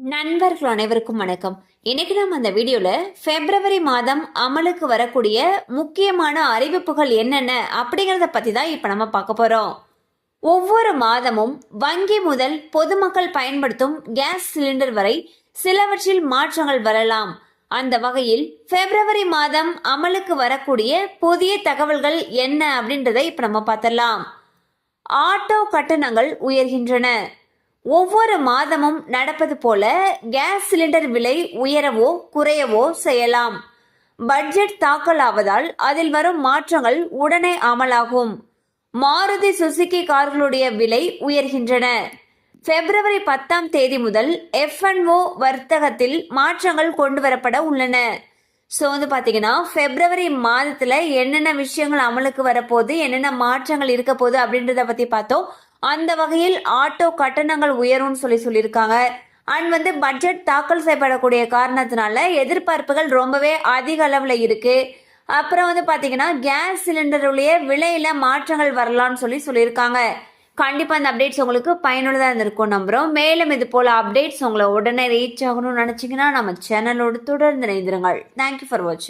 நண்பர்கள் அனைவருக்கும் வணக்கம். இன்னைக்கு நம்ம அந்த வீடியோல பிப்ரவரி மாதம் அமலுக்கு வரக்கூடிய முக்கியமான அறிவிப்புகள் என்னென்ன அப்படிங்கறத பத்தி தான் இப்ப நம்ம பார்க்க போறோம். ஒவ்வொரு மாதமும் வங்கி முதல் பொதுமக்கள் பயன்படுத்தும் கேஸ் சிலிண்டர் வரை சிலவற்றில் மாற்றங்கள் வரலாம். அந்த வகையில் பிப்ரவரி மாதம் அமலுக்கு வரக்கூடிய புதிய தகவல்கள் என்ன அப்படின்றத இப்ப நம்ம பார்த்தலாம் ஆட்டோ கட்டணங்கள் உயர்கின்றன. ஒவ்வொரு மாதமும் நடப்பது போல கேஸ் சிலிண்டர் விலை உயரவோ குறையவோ செய்யலாம். பட்ஜெட் தாக்கல் ஆவதால் அதில் வரும் மாற்றங்கள் உடனே அமலாகும். மாருதி சுசுகி கார்களுடைய விலை உயர்கின்றன. பிப்ரவரி பத்தாம் தேதி முதல் எஃப்என்ஓ வர்த்தகத்தில் மாற்றங்கள் கொண்டு வரப்பட உள்ளன. ஸோ வந்து பார்த்தீங்கன்னா பிப்ரவரி மாதத்தில் என்னென்ன விஷயங்கள் அமலுக்கு வரப்போகுது என்னென்ன மாற்றங்கள் இருக்க போகுது அப்படின்றத பற்றி பார்த்தோம். அந்த வகையில் ஆட்டோ கட்டணங்கள் உயரும்னு சொல்லி சொல்லியிருக்காங்க. அண்ட் வந்து பட்ஜெட் தாக்கல் செய்யப்படக்கூடிய காரணத்தினால எதிர்பார்ப்புகள் ரொம்பவே அதிக அளவில் இருக்கு. அப்புறம் வந்து பார்த்தீங்கன்னா கேஸ் சிலிண்டருடைய விலையில மாற்றங்கள் வரலாம்னு சொல்லி சொல்லியிருக்காங்க. கண்டிப்பாக அந்த அப்டேட்ஸ் உங்களுக்கு பயனுள்ளதாக இருந்திருக்கும் நம்புகிறோம் மேலும் இது போல் அப்டேட்ஸ் உங்களை உடனே ரீச் ஆகணும்னு நினச்சிங்கன்னா நம்ம சேனலோடு தொடர்ந்து இணைந்திருங்கள். தேங்க்யூ ஃபார் வாட்சிங்